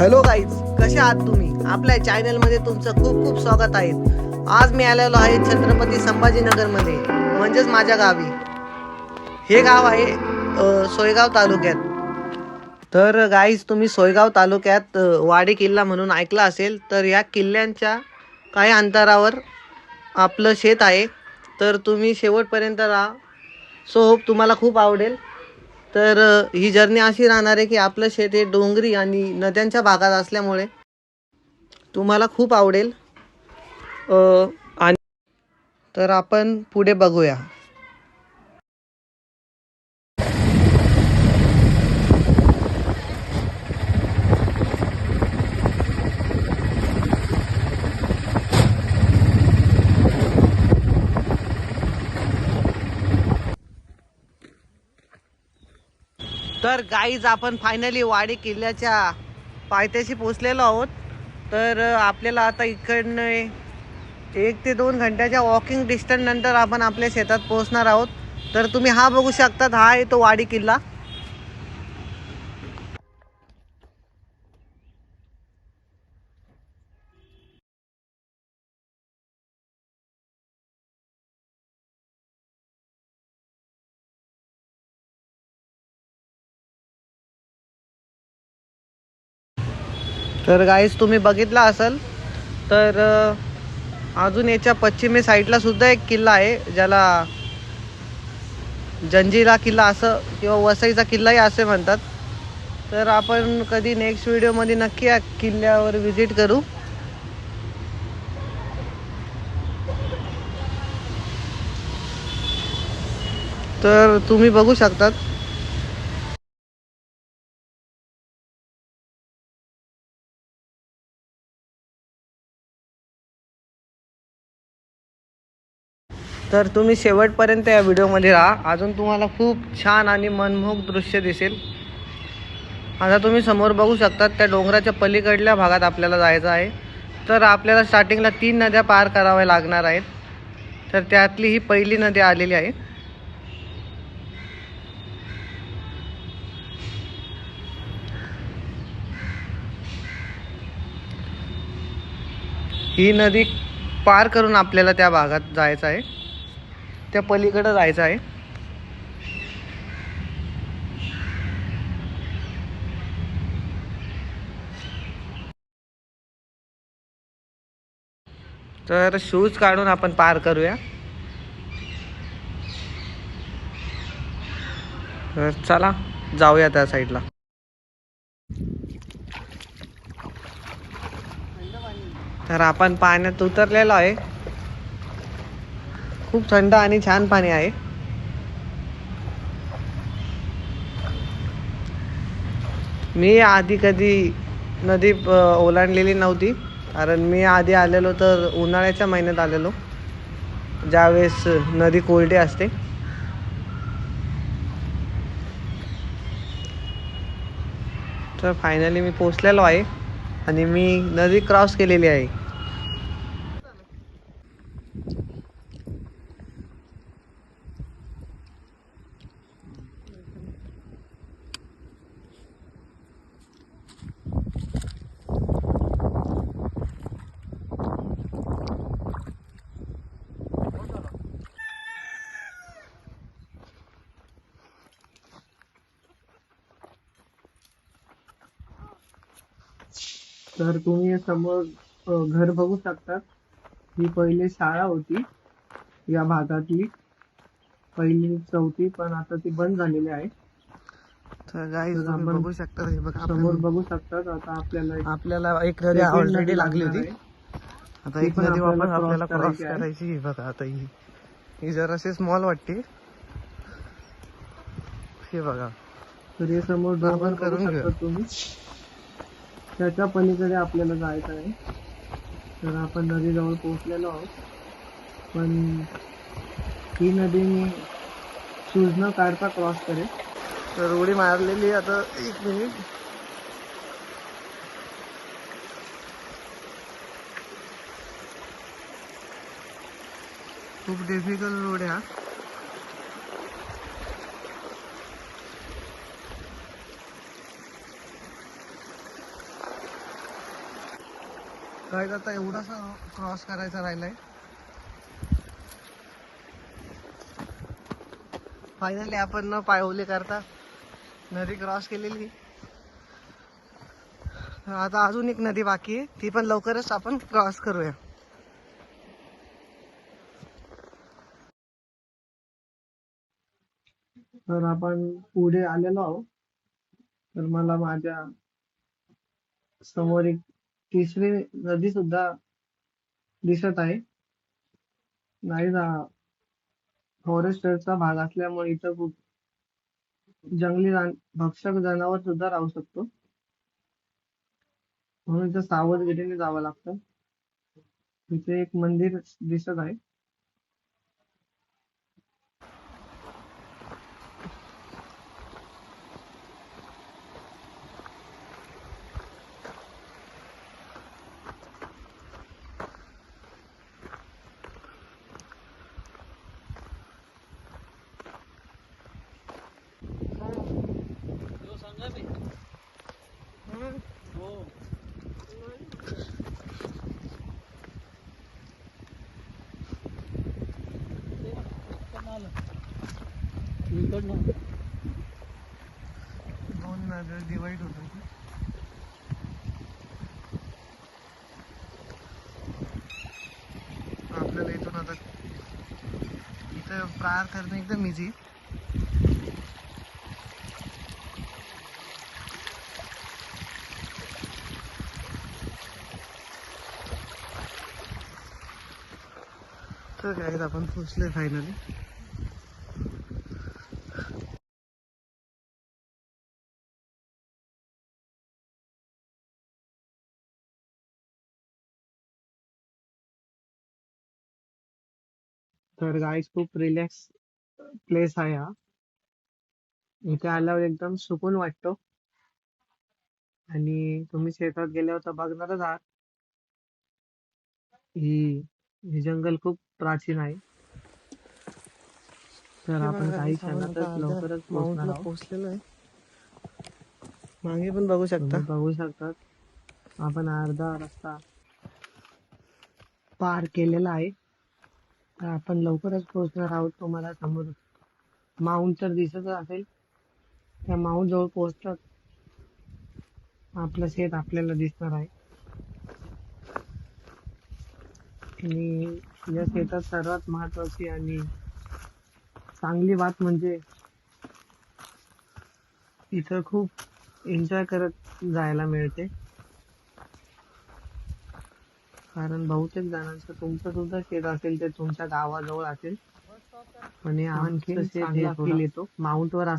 Hello guys कसे आहात तुम्ही? आपल्या चॅनलमध्ये तुमचं खूप खूप स्वागत आहे. आज मी आलेलो आहे छत्रपती संभाजीनगरमध्ये म्हणजेच माझ्या गावी. हे गाव आहे सोयगाव तालुक्यात. तर गाईज तुम्ही सोयगाव तालुक्यात वाडे वाडी किल्ला म्हणून ऐकला असेल तर या किल्ल्यांच्या काही अंतरावर आपलं शेत आहे. तर तुम्ही शेवटपर्यंत राहा. सो होप तुम्हाला खूप आवडेल. तर ही जर्नी अशी राहणार आहे की आपलं शेत हे डोंगरी आणि नद्यांच्या भागात असल्यामुळे तुम्हाला खूप आवडेल. आणि तर आपण पुढे बघूया. तर गाईज आपण फायनली वाडी किल्ल्याच्या पायथ्याशी पोचलेलो आहोत. तर आपल्याला आता इकडनं एक ते दोन घंट्याच्या वॉकिंग डिस्टन्सनंतर आपण आपल्या शेतात पोहोचणार आहोत. तर तुम्ही हा बघू शकतात हा आहे तो वाडी किल्ला. तर गाईज तुम्ही बघितला असेल तर अजून याच्या पश्चिमे साईडला सुद्धा एक किल्ला आहे ज्याला जंजिरा किल्ला असं किंवा वसईचा किल्लाही असे म्हणतात. तर आपण कधी नेक्स्ट व्हिडिओमध्ये नक्की या किल्ल्यावर व्हिजिट करू. तर तुम्ही बघू शकतात तर तुम्ही शेवटपर्यंत या व्हिडिओमध्ये राहा. अजून तुम्हाला खूप छान आणि मनमोहक दृश्य दिसेल. आता तुम्ही समोर बघू शकता त्या डोंगराच्या पलीकडल्या भागात आपल्याला जायचं आहे. तर आपल्याला स्टार्टिंगला तीन नद्या पार कराव्या लागणार आहेत. तर त्यातली ही पहिली नदी आलेली आहे. ही नदी पार करून आपल्याला त्या भागात जायचं आहे. त्या पलीकडं जायचं आहे. तर शूज काढून आपण पार करूया. तर चला जाऊया त्या साईडला तर आपण पाण्यात उतरलेलो आहे. खूप थंड आणि छान पाणी आहे. मी आधी कधी नदी प- ओलांडलेली नव्हती. कारण मी आधी आलेलो तर उन्हाळ्याच्या महिन्यात आलेलो. ज्यावेळेस नदी कोरडी असते. तर फायनली मी पोचलेलो आहे. आणि मी नदी क्रॉस केलेली आहे. तर तुम्ही समोर घर बघू शकतात ही पहिली शाळा होती. या भागातली पहिली चौथी पण आता ती बंद झालेली आहे. आपण बघू शकता हे बघा समोर आपण- बघू शकतात. आता आपल्याला एक आपल्याला एक नदी second ऑलरेडी नदी लागली लागणार होती. आहे. आता ती एक पण नदी आपल्याला वापस आपल्याला cross क्रॉस करायची आहे. करायची ही बघा आता ही ही जराशी स्मॉल वाटते. हे बघा. तर हे समोर डोंगर आपण बघू करून घेऊया. शकता तुम्ही. त्याच्या पलीकडे आपल्याला जायचं आहे. तर आपण नदीजवळ पोहोचलेलो आहोत. पण ही नदी मी शूज न काढता क्रॉस करेल तर उडी मारलेली आता एक मिनिट खूप डिफिकल्ट रोड आहे हा काय आता एवढासा क्रॉस करायचा राहिलाय. फायनली आपण न पायवले करता नदी क्रॉस केलेली. आता अजून एक नदी बाकी आहे. ती पण लवकरच आपण क्रॉस करूया. तर आपण पुढे आलेलो आहोत. तर मला माझ्यासमोर एक तिसरी नदी सुद्धा दिसत आहे. नाही ना फॉरेस्टचा भाग असल्यामुळे इथं खूप जंगली भक्षक जनावर सुद्धा राहू शकतो. म्हणून इथं सावधगिरीने जावं लागतं. इथे एक मंदिर दिसत आहे. दोन नद्या डिवाइड होतात आपल्याला इथून आता इथं प्रार करणे एकदम इझी तर काय आपण पोचले फायनली तर गाईज खूप रिलॅक्स प्लेस आहे हा. इथे आल्यावर एकदम सुकून वाटतो. आणि तुम्ही शेतात गेल्यावर तर बघणारच आहात. ही हे जंगल खूप प्राचीन आहे. तर आपण काही क्षणातच लवकरच पोहोचणार आहोत. पोहोचलेलो आहे. मागे पण बघू शकता. बघू शकतात. आपण अर्धा रस्ता पार केलेला आहे. आपण लवकरच पोहोचणार आहोत तुम्हाला समोर. माउंट तर दिसतच असेल. त्या माउंट जवळ पोहोचतात. आपलं शेत आपल्याला दिसणार आहे. आणि या शेतात सर्वात महत्वाची आणि चांगली बात म्हणजे इथं खूप एन्जॉय करत जायला मिळते. कारण बहुतेक जणांचं तुमचं सुद्धा शेत असेल ते तुमच्या गावाजवळ असेल. आणि आणखी चांगला फील येतो. माउंट वर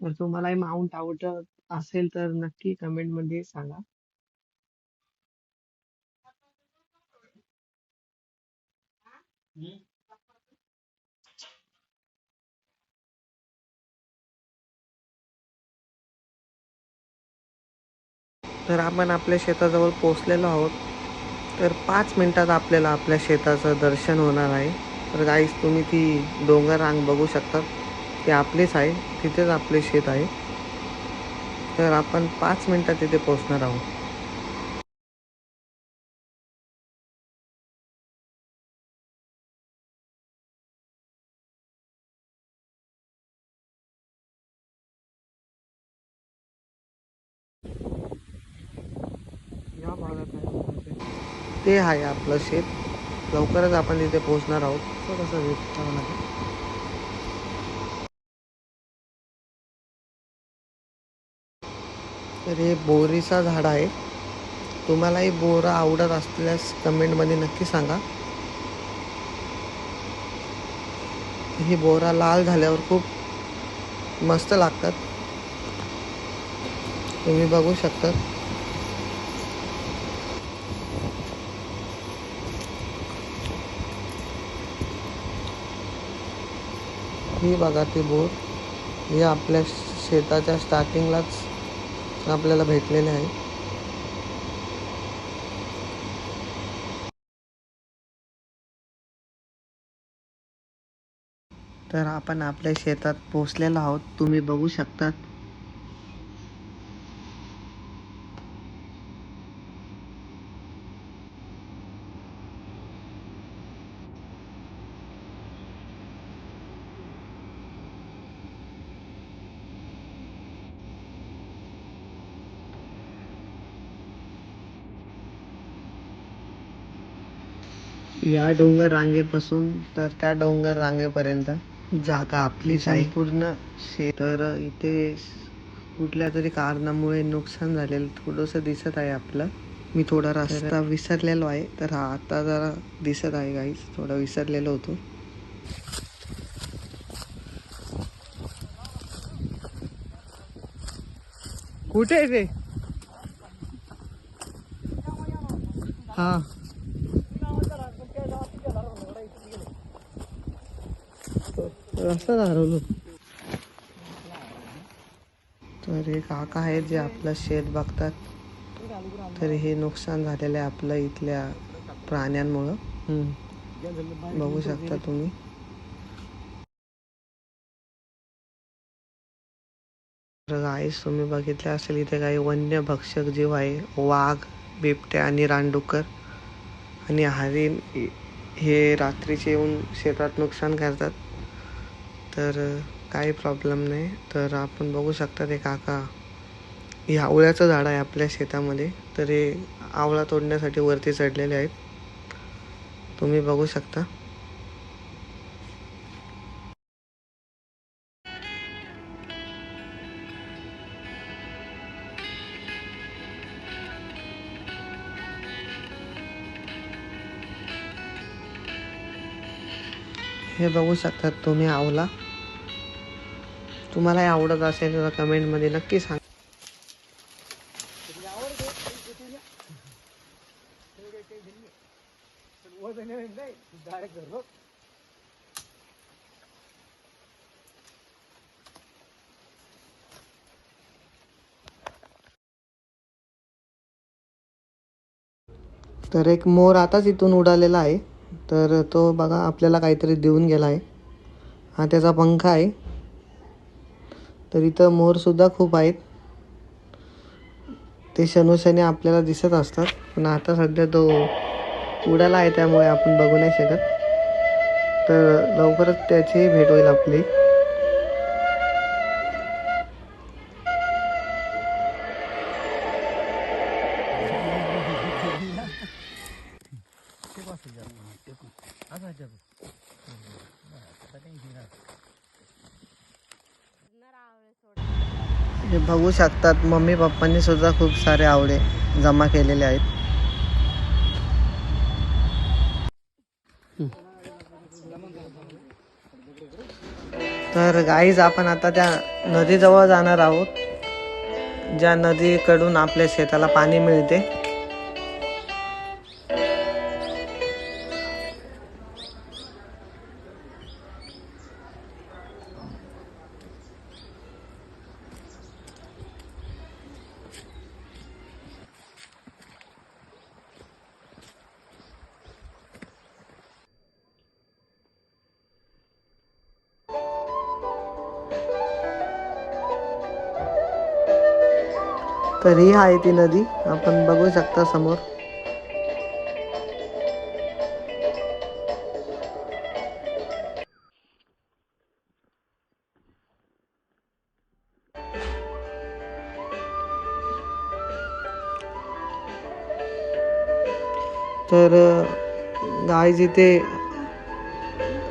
तर तुम्हाला माउंट आवडत असेल तर नक्की कमेंटमध्ये सांगा. तर आपण आपल्या शेताजवळ पोचलेलो आहोत. तर पाच मिनटात आपल्याला आपल्या शेताचं दर्शन होणार आहे. तर गाईस तुम्ही ती डोंगर रांग बघू शकता. ते आपलेच आहे. तिथेच आपले शेत आहे. तर आपण पाच मिनटात तिथे पोचणार आहोत या भागात आहे ते आहे आपलं शेत. लवकरच आपण तिथे पोहोचणार आहोत. कसं वेट तर हे बोरीचा झाड आहे. तुम्हालाही बोरा आवडत असल्यास कमेंटमध्ये नक्की सांगा. हे बोरा लाल झाल्यावर खूप मस्त लागतात. तुम्ही बघू शकता. ही बघा ती बोर ही आपल्या शेताच्या स्टार्टिंगलाच आपल्याला भेटलेले आहे. तर आपण आपल्या शेतात पोचलेलो आहोत. तुम्ही बघू शकतात या डोंगर रांगेपासून तर त्या डोंगर रांगेपर्यंत जागा आपलीच आहे पूर्ण शे तर इथे कुठल्या तरी कारणामुळे नुकसान झालेलं थोडस दिसत आहे आपलं. मी थोडा रस्ता विसरलेलो आहे. तर हा आता जरा दिसत आहे गाईस थोडा विसरलेलो होतो. कुठे आहे ते? हा. रस्ता हरवलो तर हे काका आहेत जे आपलं शेत बघतात. तर हे नुकसान झालेलं आहे आपलं इथल्या प्राण्यांमुळं. बघू शकता तुम्ही. तर गाईस तुम्ही बघितलं असेल इथे काही वन्य भक्षक जीव आहे. वाघ बिबट्या आणि रानडुकर आणि हरिण हे रात्रीचे येऊन शेतात नुकसान करतात. तर काही प्रॉब्लेम नाही. तर आपण बघू शकता ते काका हे आवळ्याचं झाड आहे आपल्या शेतामध्ये. तर हे आवळा तोडण्यासाठी वरती चढलेले आहेत. तुम्ही बघू शकता. हे बघू शकतात तुम्ही आवला तुम्हाला हे आवडत असेल तर कमेंटमध्ये नक्की सांग. तर एक मोर आताच इथून उडालेला आहे. तर तो बघा आपल्याला काहीतरी देऊन गेला आहे. हा त्याचा पंखा आहे. तर इथं मोरसुद्धा खूप आहेत. ते शनोशने आपल्याला दिसत असतात पण आता सध्या तो उडाला आहे त्यामुळे आपण बघू नाही शकत. तर लवकरच त्याची भेट होईल आपली. बघू शकतात. मम्मी पप्पांनी सुद्धा खूप सारे आवडे जमा केलेले आहेत. तर गाईज आपण आता त्या नदीजवळ जाणार आहोत. ज्या नदीकडून आपल्या शेताला पाणी मिळते. तर ही आहे ती नदी. आपण बघू शकता समोर. तर गाय जिथे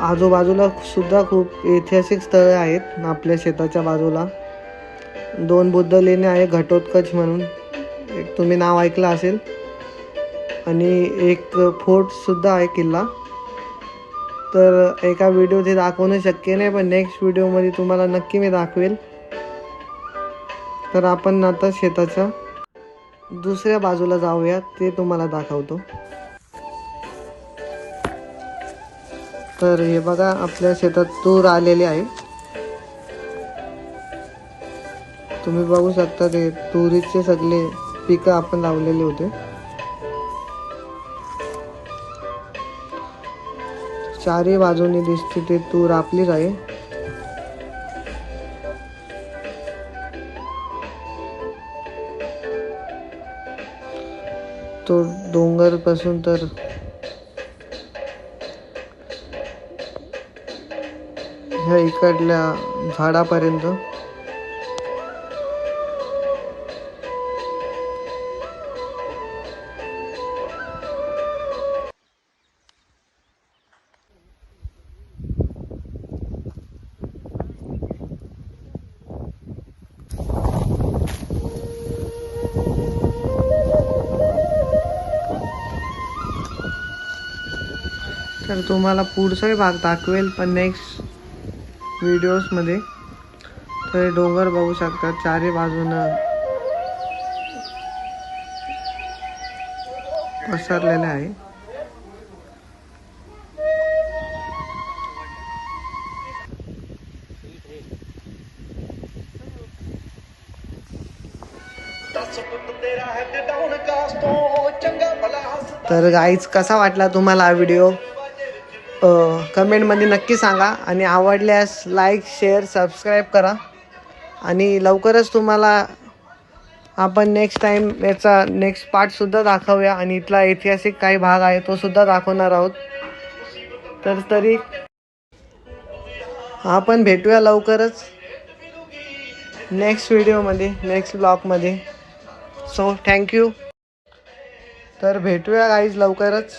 आजूबाजूला सुद्धा खूप ऐतिहासिक स्थळे आहेत. आपल्या शेताच्या बाजूला. दोन बुद्ध लेणे आहे घटोत्कच म्हणून. एक तुम्ही नाव ऐकलं असेल. आणि एक फोर्टसुद्धा आहे किल्ला. तर एका व्हिडिओ ते दाखवणं शक्य नाही पण नेक्स्ट व्हिडिओमध्ये तुम्हाला नक्की मी दाखवेल. तर आपण आता शेताच्या दुसऱ्या बाजूला जाऊया ते तुम्हाला दाखवतो. तर हे बघा आपल्या शेतात तूर आलेली आहे. तुम्ही बघू शकता ते तुरीचे सगळे पिकं आपण लावलेले होते. चारही बाजूनी दिसते ते तूर आपलीच आहे. तो डोंगरपासून तर ह्या इकडल्या झाडापर्यंत. तुम्हाला पुढचाही भाग दाखवेल पण नेक्स्ट व्हिडिओजमध्ये तर डोंगर बघू शकता चारी बाजूनं पसरलेलं आहे. तर गाईच कसा वाटला तुम्हाला हा व्हिडिओ कमेंटमध्ये नक्की सांगा आणि आवडल्यास लाईक शेअर सबस्क्राईब करा. आणि लवकरच तुम्हाला आपण नेक्स्ट टाईम याचा नेक्स्ट पार्टसुद्धा दाखवूया आणि इथला ऐतिहासिक काही भाग आहे तोसुद्धा दाखवणार आहोत. तर तरी आपण भेटूया लवकरच नेक्स्ट व्हिडिओमध्ये नेक्स्ट ब्लॉगमध्ये सो थँक्यू तर भेटूया गाईज लवकरच.